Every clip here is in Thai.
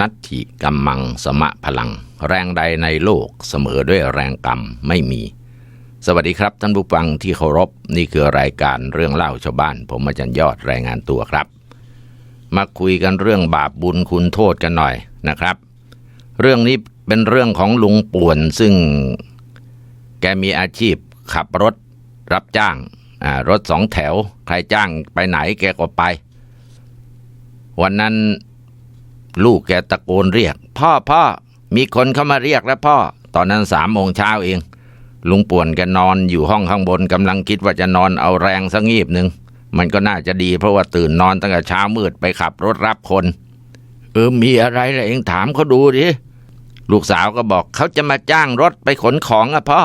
นัตถิกัมมังสมะพลัง แรงใดในโลกเสมอด้วยแรงกรรมไม่มี สวัสดีครับท่านผู้ฟังที่เคารพนี่คือรายการเรื่องเล่าชาวบ้าน ผมอาจารย์ยอดรายงานตัวครับ มาคุยกันเรื่องบาปบุญคุณโทษกันหน่อยนะครับ เรื่องนี้เป็นเรื่องของลุงป่วนซึ่งแกมีอาชีพขับรถรับจ้างรถสองแถว ใครจ้างไปไหนแกก็ไป วันนั้น ลูกแกตะโกนเรียก พ่อพ่อมีคนเข้ามาเรียกแล้วพ่อ ตอนนั้นสามโมงเช้าเอง ลุงป่วนแกนอนอยู่ห้องข้างบนกำลังคิดว่าจะนอนเอาแรงสักงีบหนึ่งมันก็น่าจะดีเพราะว่าตื่นนอนตั้งแต่เช้ามืดไปขับรถรับคน เออมีอะไรล่ะเองถามเขาดูดิลูกสาวก็บอกเขาจะมาจ้างรถไปขนของอะพ่อ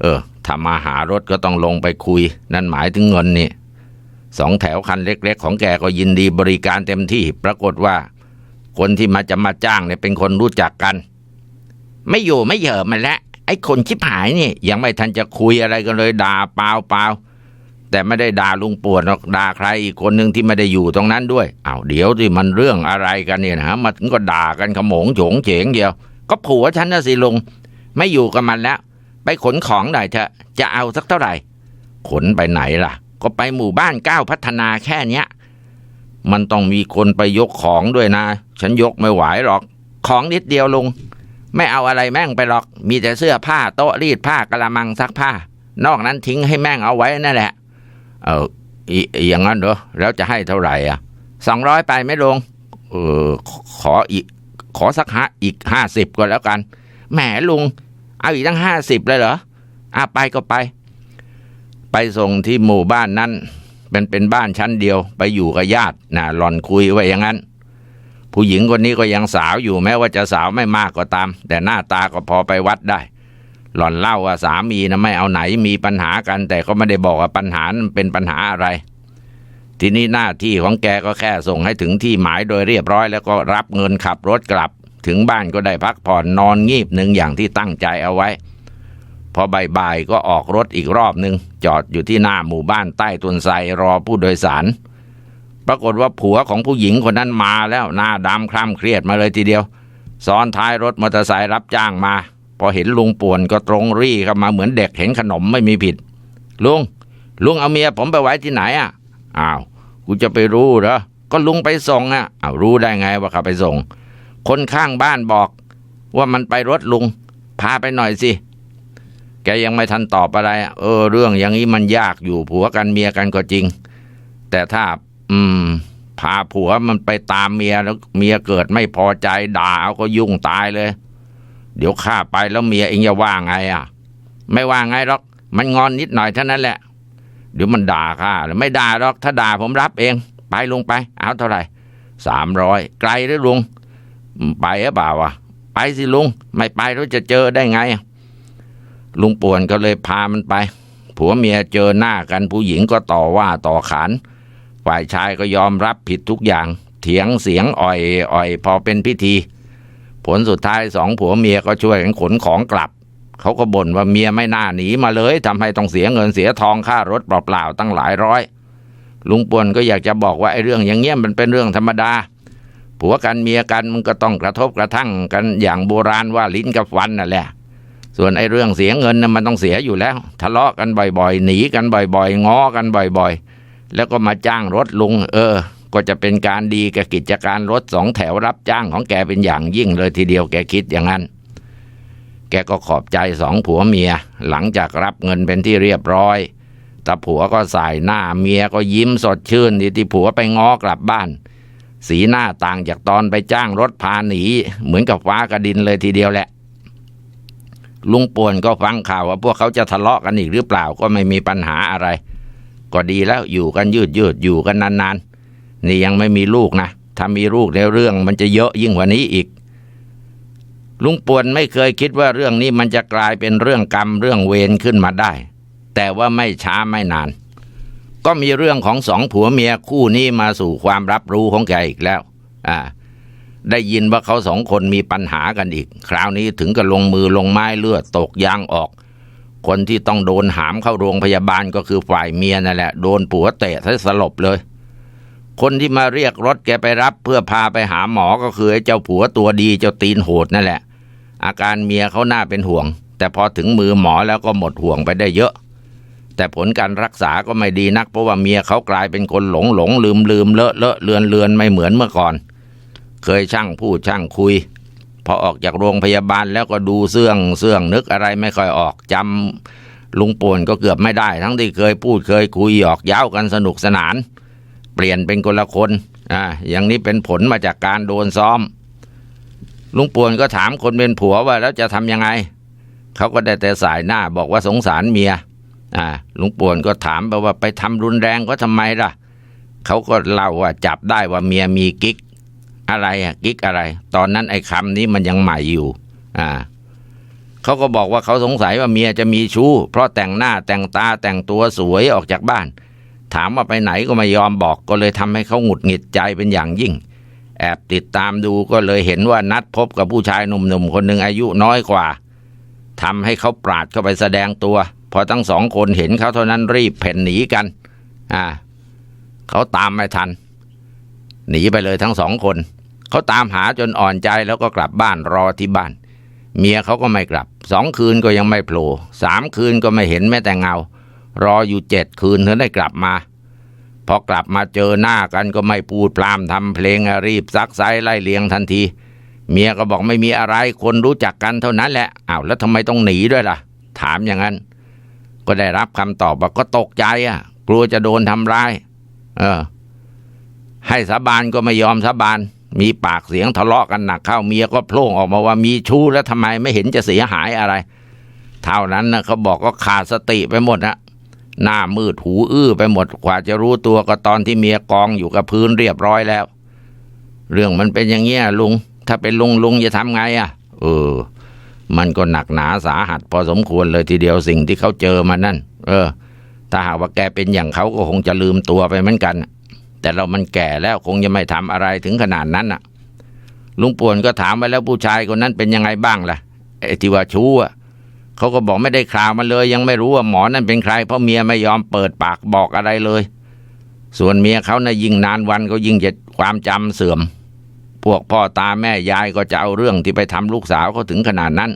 เออถ้ามาหารถก็ต้องลงไปคุย นั่นหมายถึงเงินนี่ สองแถวคันเล็กๆ ของแกก็ยินดีบริการเต็มที่ปรากฏว่า คนที่มาจะมาจ้างเนี่ยเป็นคนรู้จักกัน ไม่อยู่ไม่เหยอะมาแล้วไอ้คนชิบหายนี่ยังไม่ทันจะคุยอะไรกันเลยด่าเปล่าเปล่าแต่ไม่ได้ด่าลุงปวดหรอกด่าใครอีกคนหนึ่งที่ไม่ได้อยู่ตรงนั้นด้วยอา้าวเดี๋ยวที่มันเรื่องอะไรกันเนี่ยนะมันก็ด่ากันขโมงโฉงเฉงเดียว ก็ผัวฉันนะสิลุงไม่อยู่กับมันแล้ว ไปขนของหน่อยเถอะจะเอาสักเท่าไหร่ ขนไปไหนล่ะ ก็ไปหมู่บ้านก้าวพัฒนาแค่เนี้ย มันต้องมีคนไปยกของด้วยนะ ฉันยกไม่ไหวหรอก ของนิดเดียวลุง ไม่เอาอะไรแม่งไปหรอก มีแต่เสื้อผ้าโต๊ะรีดผ้ากระมังซักผ้า นอกนั้นทิ้งให้แม่งเอาไว้นั่นแหละ เอออย่างนั้นเหรอ แล้วจะให้เท่าไหร่อะสองร้อยไปไม่ลง เออ ขออีก ขอสักห้าอีกห้าสิบก็แล้วกัน แหมลุง เอาอีกตั้งห้าสิบเลยเหรออะไปก็ไป ไปส่งที่หมู่บ้านนั้นเป็นเป็นบ้านชั้นเดียว ไปอยู่กับญาตินะหล่อนคุยไว้อย่างนั้น ผู้หญิงคนนี้ก็ยังสาวอยู่แม้ว่าจะสาวไม่มากก็ตาม แต่หน้าตาก็พอไปวัดได้ หล่อนเล่าว่าสามีนะไม่เอาไหนมีปัญหากัน แต่ก็ไม่ได้บอกว่าปัญหาเป็นปัญหาอะไร ทีนี้หน้าที่ของแกก็แค่ส่งให้ถึงที่หมายโดยเรียบร้อย แล้วก็รับเงินขับรถกลับ ถึงบ้านก็ได้พักผ่อนนอนงีบหนึ่งอย่างที่ตั้งใจเอาไว้ พอบ่ายๆก็ออกรถอีกรอบหนึ่งจอดอยู่ที่หน้าหมู่บ้านใต้ต้นไทรรอผู้โดยสาร ปรากฏว่าผัวของผู้หญิงคนนั้นมาแล้วหน้าดำคล้ำเครียดมาเลยทีเดียว ซ้อนท้ายรถมอเตอร์ไซค์รับจ้างมา พอเห็นลุงป่วนก็ตรงรี่เข้ามาเหมือนเด็กเห็นขนมไม่มีผิด ลุง ลุงเอาเมียผมไปไว้ที่ไหนอะอ้าวกูจะไปรู้เหรอก็ลุงไปส่งอะอ้าวรู้ได้ไงว่าเขาไปส่ง คนข้างบ้านบอก ว่ามันไปรถลุง พาไปหน่อยสิ แกยังไม่ทันตอบอะไร เออ เรื่องอย่างนี้มันยากอยู่ผัวกันเมียกันก็จริง แต่ถ้า อืม พาผัวมันไปตามเมียแล้วเมียเกิดไม่พอใจด่าเอาก็ยุ่งตายเลย เดี๋ยวข้าไปแล้วเมียเองจะว่าไงอะ ไม่ว่าไงหรอก มันงอนนิดหน่อยเท่านั้นแหละเดี๋ยวมันด่าข้าไม่ด่าหรอก ถ้าด่าผมรับเอง ไปลุงไป เอาเท่าไหร่สามร้อยไกลหรือลุง ไปหรือเปล่าวะไปสิลุง ไม่ไปเราจะเจอได้ไง ลุงป่วนก็เลยพามันไป ผัวเมียเจอหน้ากันผู้หญิงก็ต่อว่าต่อขาน ฝ่ายชายก็ยอมรับผิดทุกอย่าง เถียงเสียงอ่อยอ่อยพอเป็นพิธี ผลสุดท้ายสองผัวเมียก็ช่วยกันขนของกลับ เขาก็บ่นว่าเมียไม่น่าหนีมาเลยทำให้ต้องเสียเงินเสียทองค่ารถเปล่าๆตั้งหลายร้อย ลุงป่วนก็อยากจะบอกว่าไอ้เรื่องอย่างเงี้ยมันเป็นเรื่องธรรมดาผัวกันเมียกันมันก็ต้องกระทบกระทั่งกันอย่างโบราณว่าลิ้นกับฟันนั่นแหละ ส่วนไอ้เรื่องเสียเงินนะมันต้องเสียอยู่แล้ว ทะเลาะกันบ่อยๆ หนีกันบ่อยๆ ง้อกันบ่อยๆ แล้วก็มาจ้างรถลุง เออ ก็จะเป็นการดีกับกิจการรถสองแถวรับจ้างของแกเป็นอย่างยิ่งเลยทีเดียวแกคิดอย่างนั้น แกก็ขอบใจสองผัวเมีย หลังจากรับเงินเป็นที่เรียบร้อยแต่ผัวก็ใส่หน้าเมียก็ยิ้มสดชื่นที่ผัวไปง้อกลับบ้าน สีหน้าต่างจากตอนไปจ้างรถพาหนีเหมือนกับฟ้ากระดินเลยทีเดียวแหละ ลุงป่วนก็ฟังข่าวว่าพวกเขาจะทะเลาะกันอีกหรือเปล่าก็ไม่มีปัญหาอะไร ก็ดีแล้วอยู่กันยืดยืดอยู่กันนานๆ นี่ยังไม่มีลูกนะถ้ามีลูกแล้วเรื่องมันจะเยอะยิ่งกว่านี้อีก ลุงป่วนไม่เคยคิดว่าเรื่องนี้มันจะกลายเป็นเรื่องกรรมเรื่องเวรขึ้นมาได้ แต่ว่าไม่ช้าไม่นาน ก็มีเรื่องของสองผัวเมียคู่นี้มาสู่ความรับรู้ของแกอีกแล้ว อ่า ได้ยินว่าเขาสองคนมีปัญหากันอีก คราวนี้ถึงกับลงมือลงไม้เลือดตกยางออก คนที่ต้องโดนหามเข้าโรงพยาบาลก็คือฝ่ายเมียนั่นแหละ โดนผัวเตะให้สลบเลย คนที่มาเรียกรถแกไปรับ เพื่อพาไปหาหมอก็คือไอ้เจ้าผัวตัวดีเจ้าตีนโหดนั่นแหละ อาการเมียเขาน่าเป็นห่วง แต่พอถึงมือหมอแล้วก็หมดห่วงไปได้เยอะ แต่ผลการรักษาก็ไม่ดีนัก เพราะว่าเมียเขากลายเป็นคนหลงหลงลืมลืมเลอะเลอะเลือนเลือนไม่เหมือนเมื่อก่อน เคยช่างพูดช่างคุย พอออกจากโรงพยาบาลแล้วก็ดูเสื่องเสื่องนึกอะไรไม่ค่อยออกจำลุงป่วนก็เกือบไม่ได้ ทั้งที่เคยพูดเคยคุยหยอกเย้ากันสนุกสนาน เปลี่ยนเป็นคนละคนอ่าอย่างนี้เป็นผลมาจากการโดนซ้อม ลุงป่วนก็ถามคนเป็นผัวว่าแล้วจะทำยังไง เขาก็ได้แต่สายหน้าบอกว่าสงสารเมียอ่าลุงป่วนก็ถามไปว่าไปทำรุนแรงก็ทำไมล่ะเขาก็เล่าว่าจับได้ว่าเมียมีกิ๊ก อะไรอะกิ๊กอะไร ตอนนั้นไอ้คำนี้มันยังใหม่อยู่ อ่าเขาก็บอกว่าเขาสงสัยว่าเมียจะมีชู้ เพราะแต่งหน้าแต่งตาแต่งตัวสวยออกจากบ้าน ถามว่าไปไหนก็ไม่ยอมบอกก็เลยทำให้เขาหงุดหงิดใจเป็นอย่างยิ่ง แอบติดตามดูก็เลยเห็นว่านัดพบกับผู้ชายหนุ่มๆคนหนึ่งอายุน้อยกว่าทำให้เขาปราดเข้าไปแสดงตัว พอทั้งสองคนเห็นเขาเท่านั้นรีบเพ่นหนีกัน อ่าเขาตามไม่ทัน หนีไปเลยทั้งสองคน เขาตามหาจนอ่อนใจแล้วก็กลับบ้านรอที่บ้าน เมียเขาก็ไม่กลับสองคืนก็ยังไม่โผล่สามคืนก็ไม่เห็นแม้แต่เงา รออยู่เจ็ดคืนถึงได้กลับมาพอกลับมาเจอหน้ากันก็ไม่พูดพรามทำเพลงรีบซักไซไล่เลียงทันที เมียก็บอกไม่มีอะไรคนรู้จักกันเท่านั้นแหละอ้าวแล้วทำไมต้องหนีด้วยล่ะ ถามอย่างนั้น ก็ได้รับคำตอบว่าก็ตกใจอะ กลัวจะโดนทำร้าย เออ ให้สาบานก็ไม่ยอมสาบาน มีปากเสียงทะเลาะกันหนักเข้าเมียก็โผล่ออกมาว่ามีชู้แล้วทำไมไม่เห็นจะเสียหายอะไร เท่านั้นนะเขาบอกก็ขาดสติไปหมดนะหน้ามืดหูอื้อไปหมดกว่าจะรู้ตัวก็ตอนที่เมียกองอยู่กับพื้นเรียบร้อยแล้ว เรื่องมันเป็นอย่างเงี้ยลุง ถ้าเป็นลุงลุงจะทำไงอะ เออ มันก็หนักหนาสาหัสพอสมควรเลยทีเดียวสิ่งที่เขาเจอมานั่น เออ ถ้าหากว่าแกเป็นอย่างเขาก็คงจะลืมตัวไปเหมือนกัน แต่เรามันแก่แล้วคงจะไม่ทำอะไรถึงขนาดนั้นอะ ลุงป่วนก็ถามไปแล้วผู้ชายคนนั้นเป็นยังไงบ้างล่ะไอ้ที่ว่าชู้อะเขาก็บอกไม่ได้ข่าวมาเลย ยังไม่รู้ว่าหมอนั่นเป็นใคร เพราะเมียไม่ยอมเปิดปากบอกอะไรเลย ส่วนเมียเขานะ่ะยิ่งนานวันก็ยิ่งจะความจำเสื่อม พวกพ่อตาแม่ยายก็จะเอาเรื่องที่ไปทำลูกสาวเขาถึงขนาดนั้น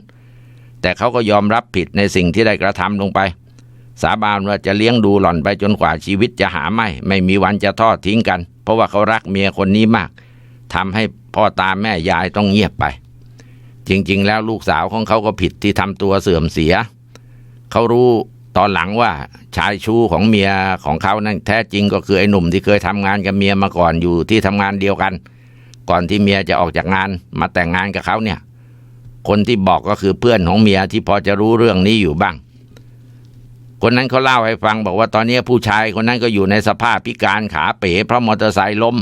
แต่เขาก็ยอมรับผิดในสิ่งที่ได้กระทำลงไป สาบานว่าจะเลี้ยงดูหล่อนไปจนกว่าชีวิตจะหาไม่ ไม่มีวันจะทอดทิ้งกัน เพราะว่าเขารักเมียคนนี้มากทำให้พ่อตาแม่ยายต้องเงียบไป จริง ๆ แล้วลูกสาวของเขาก็ผิดที่ทำตัวเสื่อมเสีย เขารู้ตอนหลังว่าชายชู้ของเมียของเขานั่นแท้จริงก็คือไอ้หนุ่มที่เคยทำงานกับเมียมาก่อนอยู่ที่ทำงานเดียวกัน ก่อนที่เมียจะออกจากงานมาแต่งงานกับเขาเนี่ย คนที่บอกก็คือเพื่อนของเมียที่พอจะรู้เรื่องนี้อยู่บ้าง คนนั้นเขาเล่าให้ฟังบอกว่าตอนนี้ผู้ชายคนนั้นก็อยู่ในสภาพพิการขาเป๋เพราะมอเตอร์ไซค์ล้ม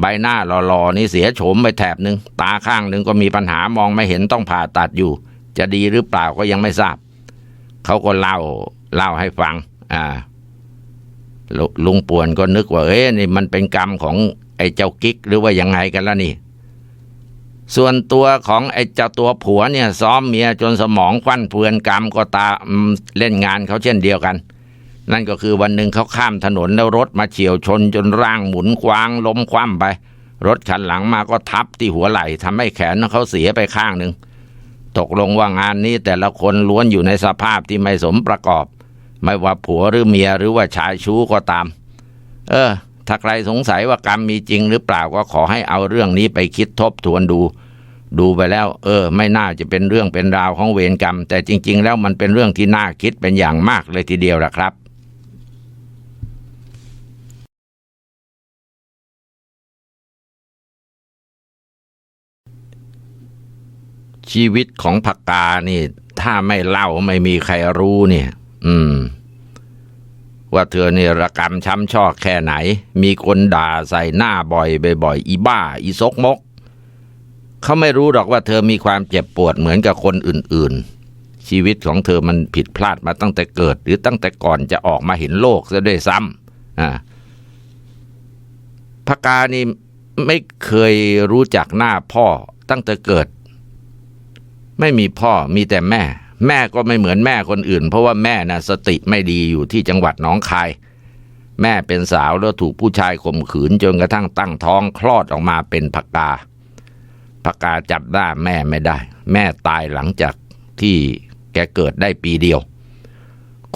ใบหน้าหล่อๆนี่เสียโฉมไปแถบหนึ่งตาข้างหนึ่งก็มีปัญหามองไม่เห็นต้องผ่าตัดอยู่ จะดีหรือเปล่าก็ยังไม่ทราบ เขาก็เล่าเล่าให้ฟัง อ่าลลุงป่วนก็นึกว่าเอ๊ะนี่มันเป็นกรรมของไอ้เจ้ากิ๊กหรือว่ายังไงกันล่ะนี่ ส่วนตัวของไอ้เจ้าตัวผัวเนี่ยซ้อมเมียจนสมองควันเพือนกรรมก็ตาเล่นงานเขาเช่นเดียวกัน นั่นก็คือวันหนึ่งเขาข้ามถนนแล้วรถมาเฉียวชนจนร่างหมุนคว้างล้มคว่ำไป รถคันหลังมาก็ทับที่หัวไหล่ทำให้แขนเขาเสียไปข้างหนึ่งตกลงว่างานนี้แต่ละคนล้วนอยู่ในสภาพที่ไม่สมประกอบ ไม่ว่าผัวหรือเมียหรือว่าชายชู้ก็ตาม เออ ถ้าใครสงสัยว่ากรรมมีจริงหรือเปล่าก็ขอให้เอาเรื่องนี้ไปคิดทบทวนดู ดูไปแล้ว เออ ไม่น่าจะเป็นเรื่องเป็นราวของเวรกรรม แต่จริง ๆ แล้วมันเป็นเรื่องที่น่าคิดเป็นอย่างมากเลยทีเดียวละครับชีวิตของผักกานี่ ถ้าไม่เล่าไม่มีใครรู้เนี่ย อืม ว่าเธอเนี่ยระกำช้ำชอกแค่ไหน มีคนด่าใส่หน้าบ่อยบ่อยอีบ้า อีซกมก เขาไม่รู้หรอกว่าเธอมีความเจ็บปวดเหมือนกับคนอื่นๆ ชีวิตของเธอมันผิดพลาดมาตั้งแต่เกิด หรือตั้งแต่ก่อนจะออกมาเห็นโลกซะด้วยซ้ำอ่าพกานี่ไม่เคยรู้จักหน้าพ่อตั้งแต่เกิด ไม่มีพ่อมีแต่แม่ แม่ก็ไม่เหมือนแม่คนอื่น เพราะว่าแม่น่ะสติไม่ดีอยู่ที่จังหวัดหนองคาย แม่เป็นสาวแล้วถูกผู้ชายข่มขืนจนกระทั่งตั้งท้องคลอดออกมาเป็นพกกาพกกาจับได้แม่ไม่ได้ แม่ตายหลังจากที่แกเกิดได้ปีเดียว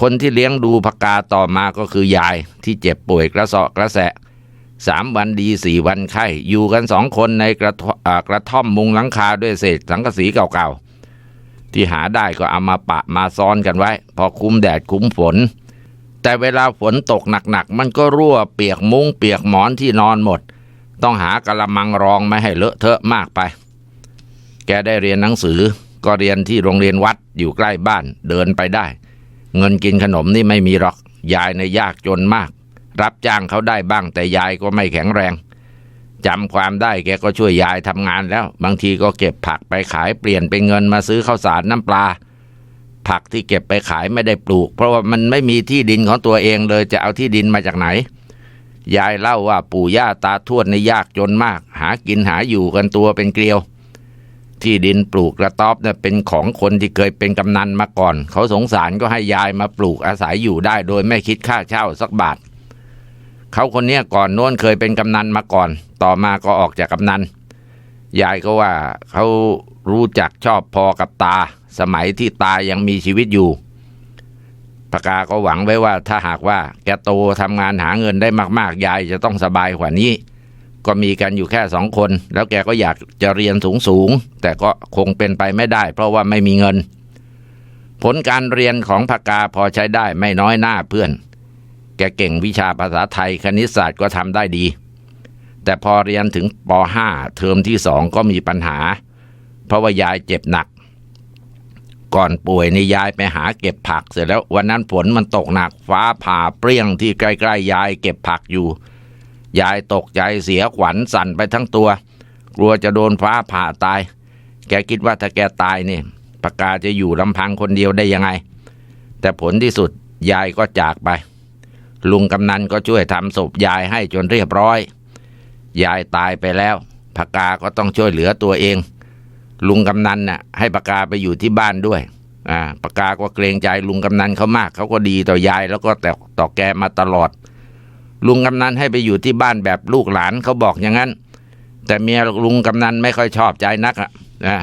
คนที่เลี้ยงดูพกกาต่อมาก็คือยายที่เจ็บป่วยกระเสาะกระแสะสามวันดีสี่วันไข้อยู่กันสองคนในกระทกระท่อมมุงหลังคาด้วยเศษสังกะสีเก่าๆ ที่หาได้ก็เอามาปะมาซ้อนกันไว้ พอคุ้มแดดคุ้มฝน แต่เวลาฝนตกหนักๆ มันก็รั่วเปียกมุ้งเปียกหมอนที่นอนหมด ต้องหากระมังรองไม่ให้เลอะเทอะมากไป แกได้เรียนหนังสือก็เรียนที่โรงเรียนวัดอยู่ใกล้บ้านเดินไปได้ เงินกินขนมนี่ไม่มีหรอกยายในยากจนมาก รับจ้างเขาได้บ้างแต่ยายก็ไม่แข็งแรง จำความได้แกก็ช่วยยายทำงานแล้ว บางทีก็เก็บผักไปขายเปลี่ยนเป็นเงินมาซื้อข้าวสารน้ำปลา ผักที่เก็บไปขายไม่ได้ปลูก เพราะว่ามันไม่มีที่ดินของตัวเองเลยจะเอาที่ดินมาจากไหน ยายเล่าว่าปู่ย่าตาทวดในยากจนมาก หากินหาอยู่กันตัวเป็นเกลียว ที่ดินปลูกกระต๊อบเนี่ยเป็นของคนที่เคยเป็นกำนันมาก่อน เขาสงสารก็ให้ยายมาปลูกอาศัยอยู่ได้ โดยไม่คิดค่าเช่าสักบาท เขาคนเนี้ยก่อนโน้นเคยเป็นกำนันมาก่อน ต่อมาก็ออกจากกำนันยายก็ว่าเขารู้จักชอบพอกับตา สมัยที่ตายังมีชีวิตอยู่ปากาก็หวังไว้ว่าถ้าหากว่าแกโตทำงานหาเงินได้มากๆ ยายจะต้องสบายกว่านี้ ก็มีกันอยู่แค่สองคน แล้วแกก็อยากจะเรียนสูงๆ แต่ก็คงเป็นไปไม่ได้ เพราะว่าไม่มีเงิน ผลการเรียนของปากาพอใช้ได้ไม่น้อยหน้าเพื่อน แกเก่งวิชาภาษาไทยคณิตศาสตร์ก็ทำได้ดี แต่พอเรียนถึงป .5 เทอมที่สองก็มีปัญหา เพราะว่ายายเจ็บหนัก ก่อนป่วยนี่ยายไปหาเก็บผักเสร็จแล้ววันนั้นฝนมันตกหนักฟ้าผ่าเปรี้ยงที่ใกล้ๆยายเก็บผักอยู่ ยายตกใจเสียขวัญสั่นไปทั้งตัว กลัวจะโดนฟ้าผ่าตาย แกคิดว่าถ้าแกตายเนี่ยปากาจะอยู่ลำพังคนเดียวได้ยังไง แต่ผลที่สุดยายก็จากไป ลุงกำนันก็ช่วยทำศพยายให้จนเรียบร้อย ยายตายไปแล้วปากาก็ต้องช่วยเหลือตัวเอง ลุงกำนันน่ะให้ปากาไปอยู่ที่บ้านด้วยอ่าปากาก็เกรงใจลุงกำนันเขามากเขาก็ดีต่อยายแล้วก็แต่ต่อแกมาตลอด ลุงกำนันให้ไปอยู่ที่บ้านแบบลูกหลานเขาบอกอย่างนั้น แต่เมียลุงกำนันไม่ค่อยชอบใจนักอะนะ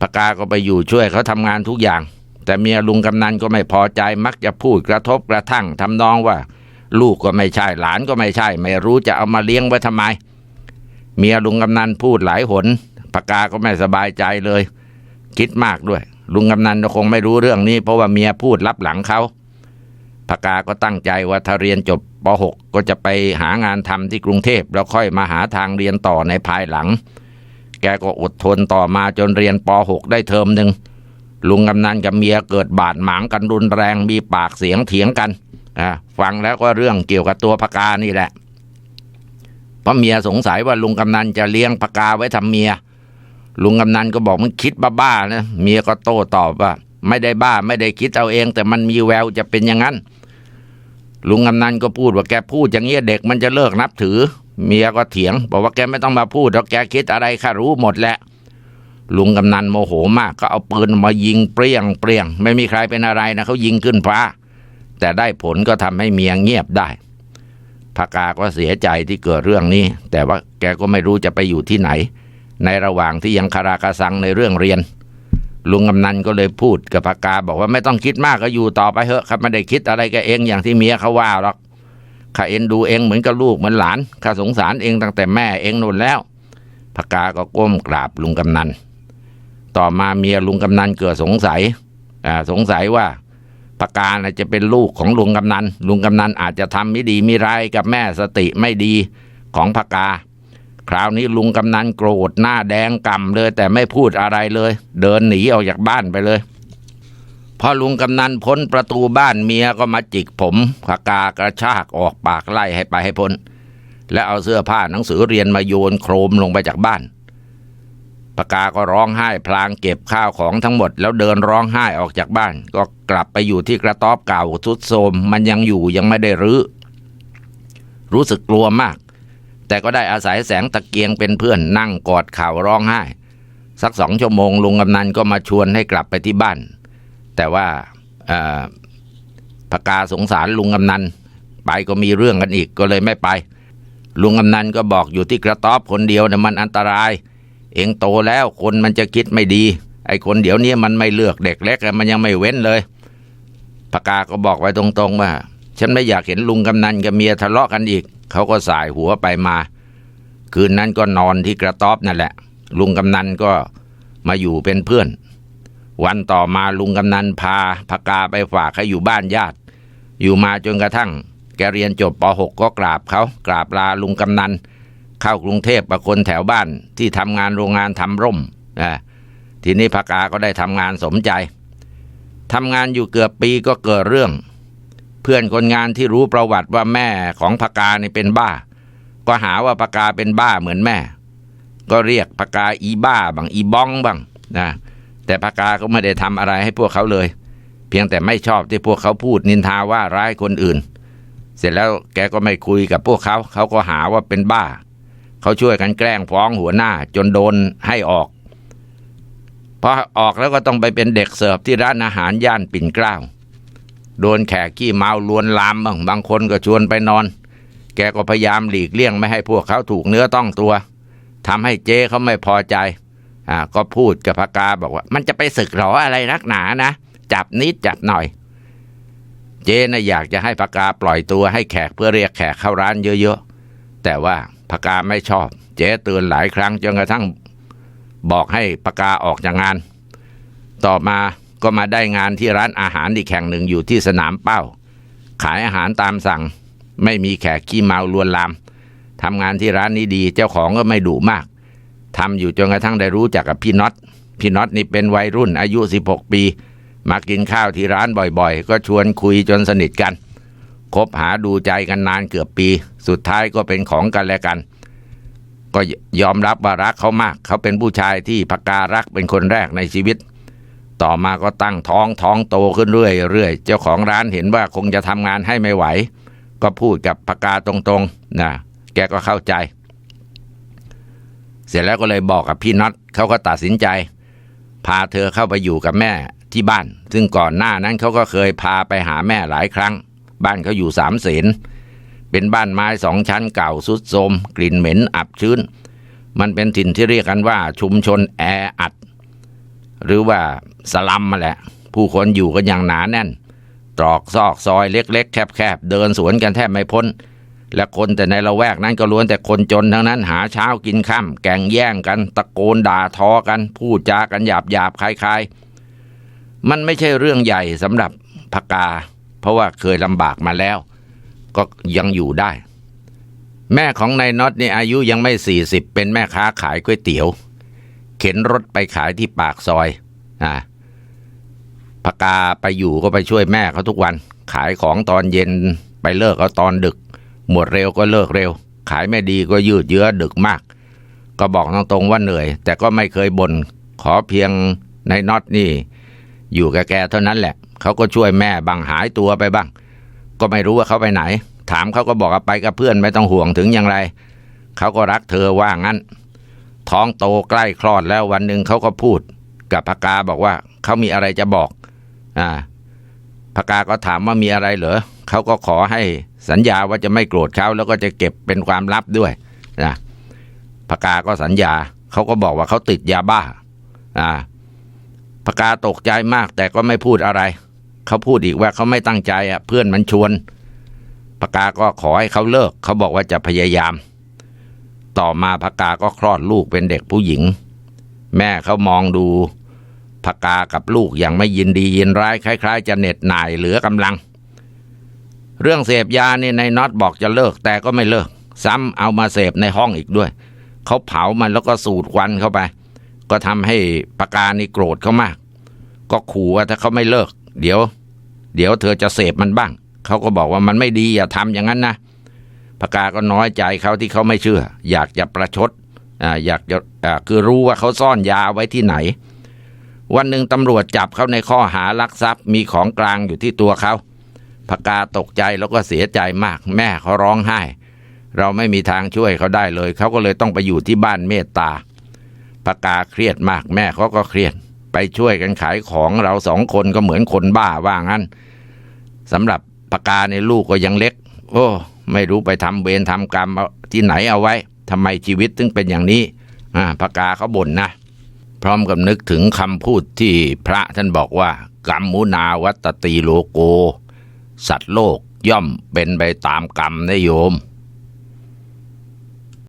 ปากาก็ไปอยู่ช่วยเขาทำงานทุกอย่าง แต่เมียลุงกำนันก็ไม่พอใจมักจะพูดกระทบกระทั่งทำนองว่า ลูกก็ไม่ใช่หลานก็ไม่ใช่ ไม่รู้จะเอามาเลี้ยงไว้ทำไม เมียลุงกำนันพูดหลายหนปากาก็ไม่สบายใจเลย คิดมากด้วย ลุงกำนันก็คงไม่รู้เรื่องนี้ เพราะว่าเมียพูดรับหลังเขาปากาก็ตั้งใจว่าถ้าเรียนจบป .6 ก็จะไปหางานทำที่กรุงเทพแล้วค่อยมาหาทางเรียนต่อในภายหลัง แกก็อดทนต่อมาจนเรียนป .6 ได้เทอมหนึ่ง ลุงกำนันกับเมียเกิดบาดหมางกันรุนแรงมีปากเสียงเถียงกันอ่าฟังแล้วก็เรื่องเกี่ยวกับตัวพกานี่แหละเพราะเมียสงสัยว่าลุงกำนันจะเลี้ยงพกาไว้ทำเมีย ลุงกำนันก็บอกมันคิดบ้าๆนะเมียก็โต้ตอบว่า ไม่ได้บ้าไม่ได้คิดเอาเอง แต่มันมีแววจะเป็นอย่างนั้น ลุงกำนันก็พูดว่าแกพูดอย่างนี้เด็กมันจะเลิกนับถือ เมียก็เถียง บอกว่าแกไม่ต้องมาพูดหรอกแกคิดอะไรข้ารู้หมดแหละ ลุงกำนันโมโหมากก็เอาปืนมายิงเปรี้ยงเปรี้ยง ไม่มีใครเป็นอะไรนะเขายิงขึ้นฟ้า แต่ได้ผลก็ทำให้เมียเงียบได้พากาก็เสียใจที่เกิดเรื่องนี้ แต่ว่าแกก็ไม่รู้จะไปอยู่ที่ไหน ในระหว่างที่ยังคารากาซังในเรื่องเรียน ลุงกำนันก็เลยพูดกับพากาบอกว่าไม่ต้องคิดมากก็อยู่ต่อไปเถอะครับไม่ได้คิดอะไรกับเองอย่างที่เมียเขาว่าหรอกข้าเอ็นดูเองเหมือนกับลูกเหมือนหลานข้าสงสารเองตั้งแต่แม่เองนู่นแล้วพากาก็ก้มกราบลุงกำนัน ต่อมาเมียลุงกำนันเกิดสงสัยอ่าสงสัยว่าปากาจะเป็นลูกของลุงกำนัน ลุงกำนันอาจจะทำไม่ดีมีร้ายกับแม่สติไม่ดีของปากา คราวนี้ลุงกำนันโกรธหน้าแดงก่ำเลย แต่ไม่พูดอะไรเลย เดินหนีออกจากบ้านไปเลย พอลุงกำนันพ้นประตูบ้านเมียก็มาจิกผมปากากระชากออกปากไล่ให้ไปให้พ้น และเอาเสื้อผ้าหนังสือเรียนมาโยนโครมลงไปจากบ้าน ปากาก็ร้องไห้พลางเก็บข้าวของทั้งหมด แล้วเดินร้องไห้ออกจากบ้าน ก็กลับไปอยู่ที่กระต๊อบเก่าทุดโทมมันยังอยู่ยังไม่ได้รื้อรู้สึกกลัวมาก แต่ก็ได้อาศัยแสงตะเกียงเป็นเพื่อนนั่งกอดข่าวร้องไห้ สักสองชั่วโมงลุงกำนันก็มาชวนให้กลับไปที่บ้าน แต่ว่าเอ่อปากาสงสารลุงกำนันไปก็มีเรื่องกันอีกก็เลยไม่ไป ลุงกำนันก็บอกอยู่ที่กระต๊อบคนเดียวนะมันอันตราย เองโตแล้วคนมันจะคิดไม่ดี ไอ้คนเดี๋ยวนี้มันไม่เลือกเด็กเล็กมันยังไม่เว้นเลยปากาก็บอกไว้ตรงๆว่า ฉันไม่อยากเห็นลุงกำนันกับเมียทะเลาะกันอีก เขาก็สายหัวไปมา คืนนั้นก็นอนที่กระต๊อบนั่นแหละ ลุงกำนันก็มาอยู่เป็นเพื่อน วันต่อมาลุงกำนันพาพากาไปฝากให้อยู่บ้านญาติ อยู่มาจนกระทั่ง แกเรียนจบป .6 ก็กราบเขากราบลาลุงกำนัน เข้ากรุงเทพกับคนแถวบ้านที่ทำงานโรงงานทำร่มนะทีนี้พากาก็ได้ทำงานสมใจทำงานอยู่เกือบปีก็เกิดเรื่อง เพื่อนคนงานที่รู้ประวัติว่าแม่ของพากานี่เป็นบ้า ก็หาว่าพากาเป็นบ้าเหมือนแม่ ก็เรียกพากาอีบ้าบางอีบ้องบางนะแต่พากาก็ไม่ได้ทำอะไรให้พวกเขาเลย เพียงแต่ไม่ชอบที่พวกเขาพูดนินทาว่าร้ายคนอื่น เสร็จแล้วแกก็ไม่คุยกับพวกเขา เขาก็หาว่าเป็นบ้า เขาช่วยกันแกล้งฟ้องหัวหน้า จนโดนให้ออกพอออกแล้วก็ต้องไปเป็นเด็กเสิร์ฟที่ร้านอาหารย่านปิ่นเกล้าโดนแขกขี้เมาลวนลามบ้างบางคนก็ชวนไปนอน แกก็พยายามหลีกเลี่ยงไม่ให้พวกเขาถูกเนื้อต้องตัวทำให้เจ๊เขาไม่พอใจอ่าก็พูดกับพกาบอกว่า มันจะไปศึกหรออะไรนักหนานะ จับนิดจับหน่อย เจ๊น่ะอยากจะให้พกาปล่อยตัวให้แขกเพื่อเรียกแขกเข้าร้านเยอะๆแต่ว่า พกาไม่ชอบ เจ๊เตือนหลายครั้งจนกระทั่งบอกให้พกาออกจากงาน ต่อมาก็มาได้งานที่ร้านอาหารอีกแห่งหนึ่งอยู่ที่สนามเป้า ขายอาหารตามสั่ง ไม่มีแขกขี้เมาลวนลามทำงานที่ร้านนี้ดีเจ้าของก็ไม่ดุมากทำอยู่จนกระทั่งได้รู้จักกับพี่น็อตพี่น็อตนี่เป็นวัยรุ่นอายุ 16 ปี มากินข้าวที่ร้านบ่อยๆ ก็ชวนคุยจนสนิทกัน คบหาดูใจกันนานเกือบปี สุดท้ายก็เป็นของกันและกัน ก็ยอมรับว่ารักเขามาก เขาเป็นผู้ชายที่พการักเป็นคนแรกในชีวิต ต่อมาก็ตั้งท้องท้องโตขึ้นเรื่อยๆเจ้าของร้านเห็นว่าคงจะทำงานให้ไม่ไหว ก็พูดกับพกาตรงๆนะแกก็เข้าใจ เสร็จแล้วก็เลยบอกกับพี่น็อตเขาก็ตัดสินใจ พาเธอเข้าไปอยู่กับแม่ที่บ้าน ซึ่งก่อนหน้านั้นเขาก็เคยพาไปหาแม่หลายครั้ง บ้านเขาอยู่สามเสน เป็นบ้านไม้สองชั้นเก่าสุดโทรมกลิ่นเหม็นอับชื้น มันเป็นถิ่นที่เรียกกันว่าชุมชนแออัด หรือว่าสลัมมาแหละ ผู้คนอยู่กันอย่างหนาแน่น ตรอกซอกซอยเล็ก ๆ แคบๆ เดินสวนกันแทบไม่พ้น และคนแต่ในละแวกนั้นก็ล้วนแต่คนจนทั้งนั้นหาเช้ากินค่ำแก่งแย่งกัน ตะโกนด่าทอกัน พูดจากันหยาบหยาบคลายๆ มันไม่ใช่เรื่องใหญ่สำหรับพกา เพราะว่าเคยลำบากมาแล้ว ก็ยังอยู่ได้ แม่ของนายน็อตนี่อายุยังไม่สี่สิบเป็นแม่ค้าขายก๋วยเตี๋ยว เข็นรถไปขายที่ปากซอยอ่าพกาไปอยู่ก็ไปช่วยแม่เขาทุกวัน ขายของตอนเย็นไปเลิกเอาตอนดึก หมดเร็วก็เลิกเร็ว ขายไม่ดีก็ยืดเยื้อดึกมาก ก็บอกตรงๆว่าเหนื่อย แต่ก็ไม่เคยบน่นขอเพียงในน็อตนี่ อยู่กับแกเท่านั้นแหละ เขาก็ช่วยแม่บางหายตัวไปบ้าง ก็ไม่รู้ว่าเขาไปไหน ถามเขาก็บอกว่าไปกับเพื่อนไม่ต้องห่วงถึงอย่างไร เขาก็รักเธอว่างั้น ท้องโตใกล้คลอดแล้ววันหนึ่งเขาก็พูด กับพกาบอกว่าเขามีอะไรจะบอก อ่าพกาก็ถามว่ามีอะไรเหรอเขาก็ขอให้สัญญาว่าจะไม่โกรธเขาแล้วก็จะเก็บเป็นความลับด้วยนะพกาก็สัญญาเขาก็บอกว่าเขาติดยาบ้า อ่าพกาตกใจมากแต่ก็ไม่พูดอะไร เขาพูดอีกว่าเขาไม่ตั้งใจอะเพื่อนมันชวนพกาก็ขอให้เขาเลิก เขาบอกว่าจะพยายาม ต่อมาพกาก็คลอดลูกเป็นเด็กผู้หญิง แม่เขามองดูพกากับลูกอย่างไม่ยินดียินร้ายคล้าย ๆ จะเหน็ดหน่ายเหลือกำลัง เรื่องเสพยาเนี่ในน็อตบอกจะเลิกแต่ก็ไม่เลิก ซ้ำเอามาเสพในห้องอีกด้วย เขาเผามันแล้วก็สูดควันเข้าไป ก็ทำให้ปากานี่โกรธเขามาก ก็ขู่ว่าถ้าเขาไม่เลิก เดี๋ยว เดี๋ยวเธอจะเสพมันบ้าง เขาก็บอกว่ามันไม่ดีอย่าทำอย่างนั้นนะปากาก็น้อยใจเขาที่เขาไม่เชื่อ อยากจะประชดออยากจะคือรู้ว่าเขาซ่อนยาไว้ที่ไหน วันหนึ่งตำรวจจับเขาในข้อหารักทรัพย์มีของกลางอยู่ที่ตัวเขาพกาตกใจแล้วก็เสียใจมาก แม่เขาร้องไห้ เราไม่มีทางช่วยเขาได้เลย เขาก็เลยต้องไปอยู่ที่บ้านเมตตาพกาเครียดมากแม่เขาก็เครียด ไปช่วยกันขายของเราสองคนก็เหมือนคนบ้าว่างั้นสำหรับปากาในลูกก็ยังเล็ก โอ้ ไม่รู้ไปทำเวรทำกรรมที่ไหนเอาไว้ทำไมชีวิตถึงเป็นอย่างนี้อ่าพระกาเขาบ่นนะ พร้อมกับนึกถึงคำพูดที่พระท่านบอกว่า กรรมมุนาวัตตีโลโก สัตว์โลกย่อมเป็นไปตามกรรมนะโยม